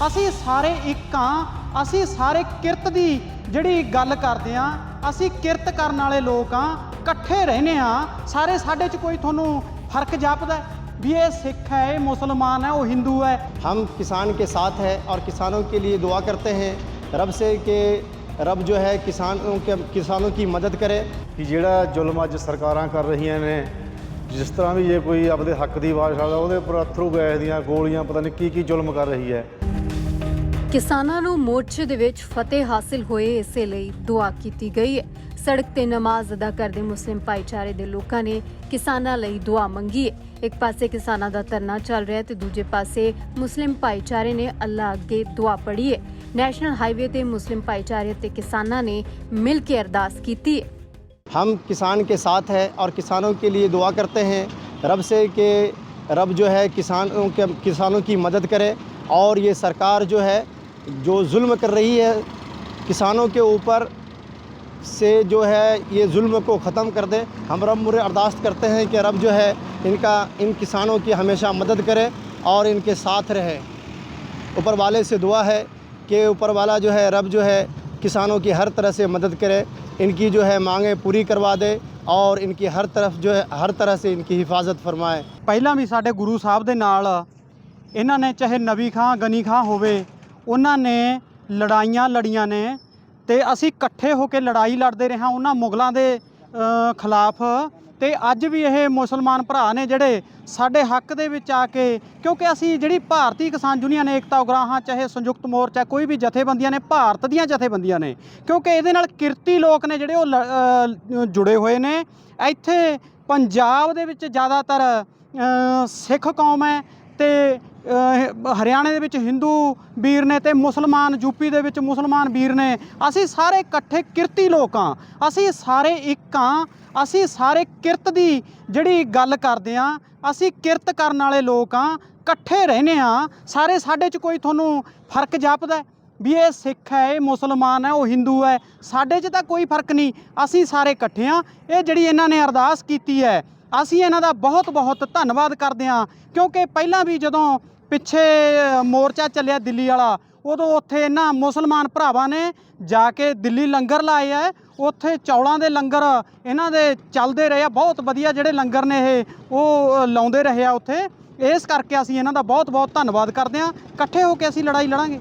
ਅਸੀਂ ਸਾਰੇ ਇੱਕ ਹਾਂ ਅਸੀਂ ਸਾਰੇ ਕਿਰਤ ਦੀ ਜਿਹੜੀ ਗੱਲ ਕਰਦੇ ਹਾਂ ਅਸੀਂ ਕਿਰਤ ਕਰਨ ਵਾਲੇ ਲੋਕ ਹਾਂ ਇਕੱਠੇ ਰਹਿੰਦੇ ਹਾਂ ਸਾਰੇ ਸਾਡੇ 'ਚ ਕੋਈ ਤੁਹਾਨੂੰ ਫਰਕ ਜਾਪਦਾ ਹੈ? ਵੀ ਇਹ ਸਿੱਖ ਹੈ ਇਹ ਮੁਸਲਮਾਨ ਹੈ ਉਹ ਹਿੰਦੂ ਹੈ हम किसान के साथ हैं और किसानों के लिए दुआ करते हैं रब से कि रब जो है किसानों के किसानों की मदद करे ਕਿ ਜਿਹੜਾ ਜ਼ੁਲਮ ਅੱਜ ਸਰਕਾਰਾਂ ਕਰ ਰਹੀਆਂ ਨੇ ਜਿਸ ਤਰ੍ਹਾਂ ਵੀ ਜੇ ਕੋਈ ਆਪਦੇ ਹੱਕ ਦੀ ਆਵਾਜ਼ ਉਠਾਉਂਦਾ ਉਹਦੇ ਉੱਪਰ ਅਥਰੂ ਗੈਸ ਦੀਆਂ ਗੋਲੀਆਂ ਪਤਾ ਨਹੀਂ ਕੀ ਕੀ ਜ਼ੁਲਮ ਕਰ ਰਹੀ ਹੈ ਕਿਸਾਨਾਂ ਨੂੰ ਮੋਰਚੇ ਦੇ ਵਿੱਚ ਫਤਿਹ ਹਾਸਿਲ ਹੋਏ ਇਸੇ ਲਈ ਦੁਆ ਕੀਤੀ ਗਈ ਹੈ ਸੜਕ ਤੇ ਨਮਾਜ਼ ਅਦਾ ਕਰਦੇ ਮੁਸਲਿਮ ਭਾਈਚਾਰੇ ਦੇ ਲੋਕਾਂ ਨੇ ਕਿਸਾਨਾਂ ਲਈ ਦੁਆ ਮੰਗੀ ਹੈ ਇੱਕ ਪਾਸੇ ਕਿਸਾਨਾਂ ਦਾ ਧਰਨਾ ਚੱਲ ਰਿਹਾ ਹੈ ਤੇ ਦੂਜੇ ਪਾਸੇ ਮੁਸਲਿਮ ਭਾਈਚਾਰੇ ਨੇ ਅੱਲਾ ਅੱਗੇ ਦੁਆ ਪੜੀ ਹੈ ਨੈਸ਼ਨਲ ਹਾਈਵੇ ਤੇ ਮੁਸਲਿਮ ਭਾਈਚਾਰੇ ਤੇ ਕਿਸਾਨਾਂ ਨੇ ਮਿਲ ਕੇ ਅਰਦਾਸ ਕੀਤੀ ਹੈ हम किसान के साथ हैं और किसानों के लिए दुआ करते हैं रब से कि रब जो है किसानों के किसानों की मदद करे और ये सरकार जो है जो जुल्म कर रही है किसानों के ऊपर से जो है ये जुल्म को ख़त्म कर दे हम रब मुरे अरदास करते हैं कि रब जो है इनका इन किसानों की हमेशा मदद करे और इनके साथ रहे ऊपर वाले से दुआ है कि ऊपर वाला जो है रब जो है किसानों की हर तरह से मदद करे इनकी जो है मांगें पूरी करवा दे और इनकी हर तरफ जो है हर तरह से इनकी हिफाजत फरमाए ਪਹਿਲਾਂ ਵੀ ਸਾਡੇ ਗੁਰੂ ਸਾਹਿਬ ਦੇ ਨਾਲ ਇਹਨਾਂ ਨੇ ਚਾਹੇ ਨਬੀ ਖਾਂ ਗਨੀ ਖਾਂ ਹੋਵੇ ਉਹਨਾਂ ਨੇ ਲੜਾਈਆਂ ਲੜੀਆਂ ਨੇ ਤੇ ਅਸੀਂ ਇਕੱਠੇ ਹੋ ਕੇ ਲੜਾਈ ਲੜਦੇ ਰਹੇ ਹਾਂ ਉਹਨਾਂ ਮੁਗਲਾਂ ਦੇ ਖਿਲਾਫ ਤੇ ਅੱਜ ਵੀ ਇਹ ਮੁਸਲਮਾਨ ਭਰਾ ਨੇ ਜਿਹੜੇ ਸਾਡੇ ਹੱਕ ਦੇ ਵਿੱਚ ਆ ਕੇ, ਕਿਉਂਕਿ ਅਸੀਂ ਜਿਹੜੀ ਭਾਰਤੀ ਕਿਸਾਨ ਯੂਨੀਅਨ ਏਕਤਾ ਉਗਰਾਹਾਂ, ਚਾਹੇ ਸੰਯੁਕਤ ਮੋਰਚਾ ਕੋਈ ਵੀ ਜਥੇਬੰਦੀਆਂ ਨੇ, ਭਾਰਤ ਦੀਆਂ ਜਥੇਬੰਦੀਆਂ ਨੇ, ਕਿਉਂਕਿ ਇਹਦੇ ਨਾਲ ਕਿਰਤੀ ਲੋਕ ਨੇ ਜਿਹੜੇ ਉਹ ਲ- ਜੁੜੇ ਹੋਏ ਨੇ। ਇੱਥੇ ਪੰਜਾਬ ਦੇ ਵਿੱਚ ਜ਼ਿਆਦਾਤਰ ਸਿੱਖ ਕੌਮ ਹੈ ਤੇ ਹਰਿਆਣੇ ਦੇ ਵਿੱਚ ਹਿੰਦੂ ਵੀਰ ਨੇ ਤੇ ਮੁਸਲਮਾਨ ਯੂਪੀ ਦੇ ਵਿੱਚ ਮੁਸਲਮਾਨ ਵੀਰ ਨੇ। ਅਸੀਂ ਸਾਰੇ ਇਕੱਠੇ ਕਿਰਤੀ ਲੋਕ ਹਾਂ। ਅਸੀਂ ਸਾਰੇ ਇੱਕ ਹਾਂ। ਅਸੀਂ ਸਾਰੇ ਕਿਰਤ ਦੀ ਜਿਹੜੀ ਗੱਲ ਕਰਦੇ ਹਾਂ, ਅਸੀਂ ਕਿਰਤ ਕਰਨ ਵਾਲੇ ਲੋਕ ਹਾਂ, ਇਕੱਠੇ ਰਹਿੰਦੇ ਹਾਂ। ਸਾਰੇ ਸਾਡੇ 'ਚ ਕੋਈ ਤੁਹਾਨੂੰ ਫ਼ਰਕ ਜਾਪਦਾ ਵੀ ਇਹ ਸਿੱਖ ਹੈ, ਇਹ ਮੁਸਲਮਾਨ ਹੈ, ਉਹ ਹਿੰਦੂ ਹੈ। ਸਾਡੇ 'ਚ ਤਾਂ ਕੋਈ ਫ਼ਰਕ ਨਹੀਂ। ਅਸੀਂ ਸਾਰੇ ਇਕੱਠੇ ਹਾਂ। ਇਹ ਜਿਹੜੀ ਇਹਨਾਂ ਨੇ ਅਰਦਾਸ ਕੀਤੀ ਹੈ ਅਸੀਂ ਇਹਨਾਂ ਦਾ ਬਹੁਤ ਬਹੁਤ ਧੰਨਵਾਦ ਕਰਦੇ ਹਾਂ, ਕਿਉਂਕਿ ਪਹਿਲਾਂ ਵੀ ਜਦੋਂ ਪਿੱਛੇ ਮੋਰਚਾ ਚੱਲਿਆ ਦਿੱਲੀ ਵਾਲਾ, ਉਦੋਂ ਉੱਥੇ ਇਹਨਾਂ ਮੁਸਲਮਾਨ ਭਰਾਵਾਂ ਨੇ ਜਾ ਕੇ ਦਿੱਲੀ ਲੰਗਰ ਲਾਏ ਆ, ਉੱਥੇ ਚੌਲਾਂ ਦੇ ਲੰਗਰ ਇਹਨਾਂ ਦੇ ਚੱਲਦੇ ਰਹੇ ਆ, ਬਹੁਤ ਵਧੀਆ ਜਿਹੜੇ ਲੰਗਰ ਨੇ ਇਹ, ਉਹ ਲਾਉਂਦੇ ਰਹੇ ਆ ਉੱਥੇ। ਇਸ ਕਰਕੇ ਅਸੀਂ ਇਹਨਾਂ ਦਾ ਬਹੁਤ ਬਹੁਤ ਧੰਨਵਾਦ ਕਰਦੇ ਹਾਂ। ਇਕੱਠੇ ਹੋ ਕੇ ਅਸੀਂ ਲੜਾਈ ਲੜਾਂਗੇ।